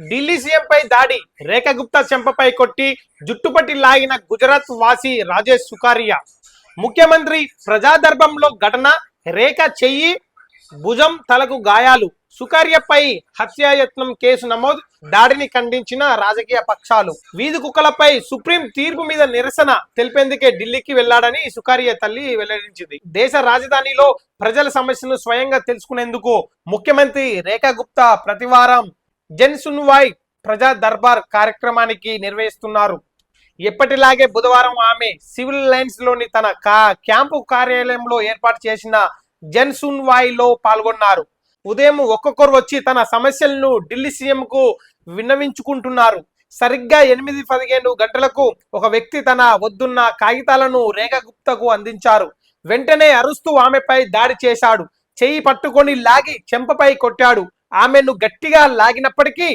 ఢిల్లీ సీఎంపై దాడి. రేఖ గుప్తా చెంపపై కొట్టి జుట్టుపట్టి లాగిన గుజరాత్ వాసి రాజేష్ సుకారియా. ముఖ్యమంత్రి ప్రజాదర్భంలో ఘటన రేఖ చెయ్యి భుజం తలకు గాయాలు. సుకార్యపై హత్యాయత్నం కేసు నమోదు. దాడిని ఖండించిన రాజకీయ పక్షాలు. వీధి కుక్కలపై సుప్రీం తీర్పు మీద నిరసన తెలిపేందుకే ఢిల్లీకి వెళ్ళాడని సుకార్య తల్లి వెల్లడించింది. దేశ రాజధానిలో ప్రజల సమస్యను స్వయంగా తెలుసుకునేందుకు ముఖ్యమంత్రి రేఖా గుప్తా ప్రతివారం జన్ సున్వాయ్ ప్రజా దర్బార్ కార్యక్రమానికి నిర్వహిస్తున్నారు. ఎప్పటిలాగే బుధవారం ఆమె సివిల్ లైన్స్లోని తన కా క్యాంపు కార్యాలయంలో ఏర్పాటు చేసిన జన్ సున్వాయ్లో పాల్గొన్నారు. ఉదయం ఒక్కొక్కరు వచ్చి తన సమస్యలను ఢిల్లీ సీఎం కు విన్నవించుకుంటున్నారు. సరిగ్గా ఎనిమిది పదిహేను గంటలకు ఒక వ్యక్తి తన వద్దున్న కాగితాలను రేఖగుప్తకు అందించారు. వెంటనే అరుస్తూ ఆమెపై దాడి చేశాడు. చేయి పట్టుకొని లాగి చెంపపై కొట్టాడు. ఆమెను గట్టిగా లాగినప్పటికీ